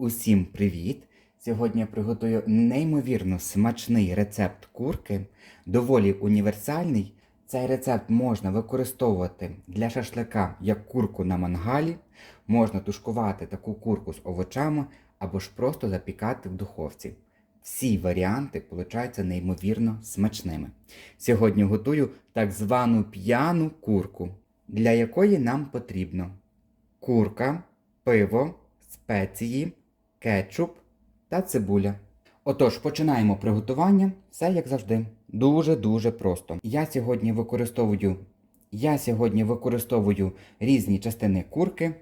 Усім привіт! Сьогодні я приготую неймовірно смачний рецепт курки, доволі універсальний. Цей рецепт можна використовувати для шашлика як курку на мангалі, можна тушкувати таку курку з овочами або ж просто запікати в духовці. Всі варіанти получаються неймовірно смачними. Сьогодні готую так звану п'яну курку, для якої нам потрібно курка, пиво, спеції, кетчуп та цибуля. Отож, починаємо приготування. Все як завжди. Дуже-дуже просто. Я сьогодні використовую, я сьогодні використовую різні частини курки,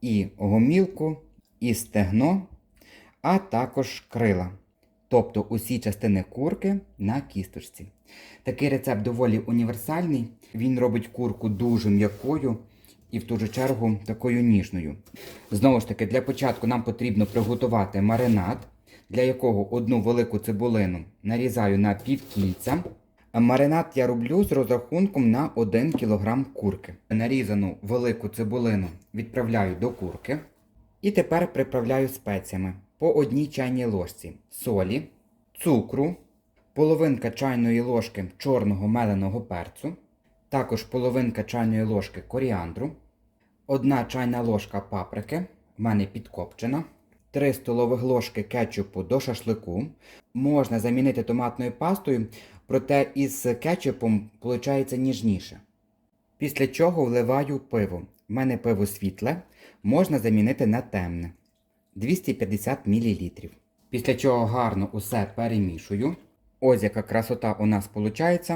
і гомілку, і стегно, а також крила. Тобто усі частини курки на кісточці. Такий рецепт доволі універсальний. Він робить курку дуже м'якою і в ту же чергу такою ніжною. Знову ж таки, для початку нам потрібно приготувати маринад, для якого одну велику цибулину нарізаю на півкільця. А Маринад я роблю з розрахунком на 1 кг курки. Нарізану велику цибулину відправляю до курки. І тепер приправляю спеціями по одній чайній ложці солі, цукру, половинка чайної ложки чорного меленого перцю, також половинка чайної ложки коріандру, одна чайна ложка паприки, в мене підкопчена, 3 столових ложки кетчупу до шашлику. Можна замінити томатною пастою, проте із кетчупом виходить ніжніше. Після чого вливаю пиво. В мене пиво світле, можна замінити на темне 250 мл. Після чого гарно усе перемішую. Ось яка красота у нас виходить.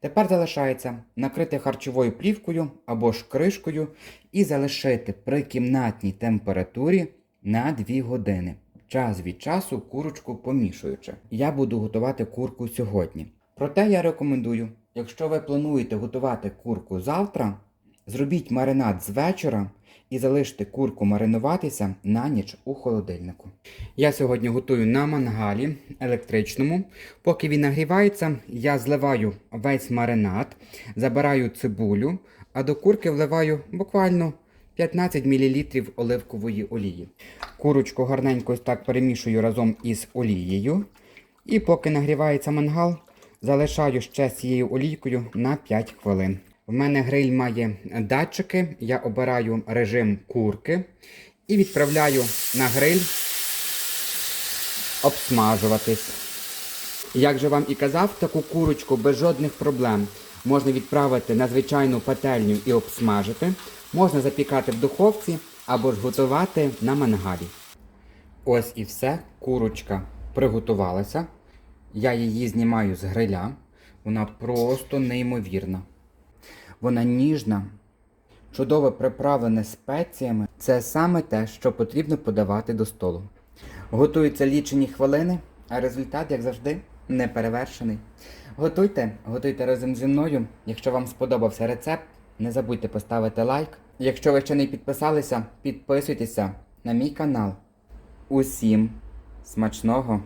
Тепер залишається накрити харчовою плівкою або ж кришкою і залишити при кімнатній температурі на 2 години. Час від часу курочку помішуючи. Я буду готувати курку сьогодні. Проте я рекомендую, якщо ви плануєте готувати курку завтра, зробіть маринад з вечора і залиште курку маринуватися на ніч у холодильнику. Я сьогодні готую на мангалі електричному. Поки він нагрівається, я зливаю весь маринад, забираю цибулю, а до курки вливаю буквально 15 мл оливкової олії. Курочку гарненько так перемішую разом із олією. І поки нагрівається мангал, залишаю ще цією олійкою на 5 хвилин. В мене гриль має датчики, я обираю режим курки і відправляю на гриль обсмажуватись. Як же вам і казав, таку курочку без жодних проблем можна відправити на звичайну пательню і обсмажити, можна запікати в духовці або ж готувати на мангалі. Ось і все, курочка приготувалася. Я її знімаю з гриля. Вона просто неймовірна. Вона ніжна, чудово приправлена спеціями. Це саме те, що потрібно подавати до столу. Готуються лічені хвилини, а результат, як завжди, неперевершений. Готуйте, готуйте разом зі мною. Якщо вам сподобався рецепт, не забудьте поставити лайк. Якщо ви ще не підписалися, підписуйтеся на мій канал. Усім смачного!